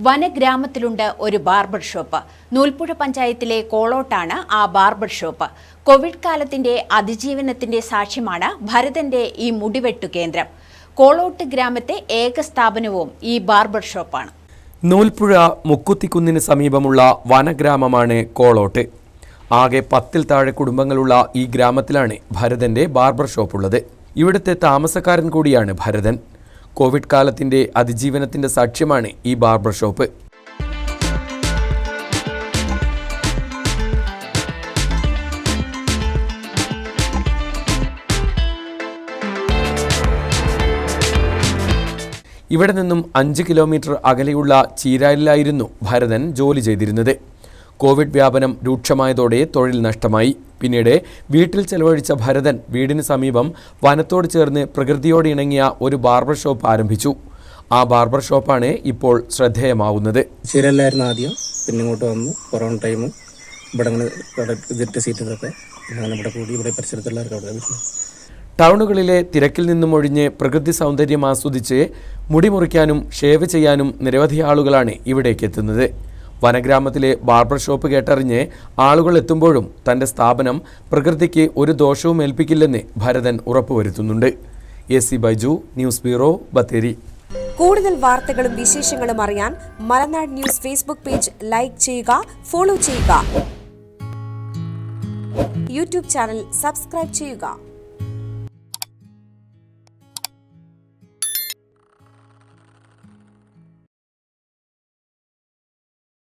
വനഗ്രാമത്തിലുണ്ട് ഒരു barber shop. Noolpuzha പഞ്ചായത്തിലെ കോളോട്ടാണ് ആ ബാർബർ ഷോപ്പ്. കോവിഡ് കാലത്തിന്റെ അതിജീവനത്തിന്റെ സാക്ഷ്യമാണ് ഭരതന്റെ ഈ മുടിവെട്ടു കേന്ദ്രം. കോളോട്ട് ഗ്രാമത്തെ ഏക സ്ഥാപനവും ഈ ബാർബർ ഷോപ്പാണ്. നൂൽപ്പുഴ മുക്കുത്തിക്കുന്നിന് സമീപമുള്ള വനഗ്രാമമാണ് കോളോട്ട്. ആകെ പത്തിൽ താഴെ കുടുംബങ്ങളുള്ള ഈ ഗ്രാമത്തിലാണ് ഭരതന്റെ ബാർബർ ഷോപ്പ് ഉള്ളത്. ഇവിടുത്തെ താമസക്കാരൻ കൂടിയാണ് ഭരതൻ. കോവിഡ് കാലത്തിന്റെ അതിജീവനത്തിന്റെ സാക്ഷ്യമാണ് ഈ ബാർബർ ഷോപ്പ്. ഇവിടെ നിന്നും അഞ്ച് കിലോമീറ്റർ അകലെയുള്ള ചീരാലിലായിരുന്നു ഭരതൻ ജോലി ചെയ്തിരുന്നത്. കോവിഡ് വ്യാപനം രൂക്ഷമായതോടെ തൊഴിൽ നഷ്ടമായി. പിന്നീട് വീട്ടിൽ ചെലവഴിച്ച ഭരതൻ വീടിന് സമീപം വനത്തോട് ചേർന്ന് പ്രകൃതിയോട് ഇണങ്ങിയ ഒരു ബാർബർ ഷോപ്പ് ആരംഭിച്ചു. ആ ബാർബർ ഷോപ്പാണ് ഇപ്പോൾ ശ്രദ്ധേയമാവുന്നത്. ശരിയല്ലായിരുന്നു ആദ്യം. പിന്നെ ഇങ്ങോട്ട് വന്നു. Corona time. ഇവിടെ അങ്ങനെ ഇതിട്ട് അങ്ങനെ ഇവിടെ കൂടി ഇവിടെ പരിസരത്തുള്ളവർക്ക് അവിടെ വരുന്നു ടൗണുകളിലെ തിരക്കിൽ നിന്നും ഒഴിഞ്ഞ് പ്രകൃതി സൗന്ദര്യം ആസ്വദിച്ച് മുടി മുറിക്കാനും ഷേവ് ചെയ്യാനും നിരവധി ആളുകളാണ് ഇവിടേക്ക് എത്തുന്നത്. വനഗ്രാമത്തിലെ ബാർബർ ഷോപ്പ് കേട്ടറിഞ്ഞ് ആളുകൾ എത്തുമ്പോഴും തന്റെ സ്ഥാപനം പ്രകൃതിക്ക് ഒരു ദോഷവും ഏൽപ്പിക്കില്ലെന്ന് Bharathan ഉറപ്പുവരുത്തുന്നുണ്ട്. A C Baiju news bureau Bathery. കൂടുതൽ വാർത്തകളും വിശേഷങ്ങളും അറിയാൻ Malanad news Facebook page like ചെയ്യുക ഫോളോ ചെയ്യുക. യൂട്യൂബ് ചാനൽ സബ്സ്ക്രൈബ് ചെയ്യുക.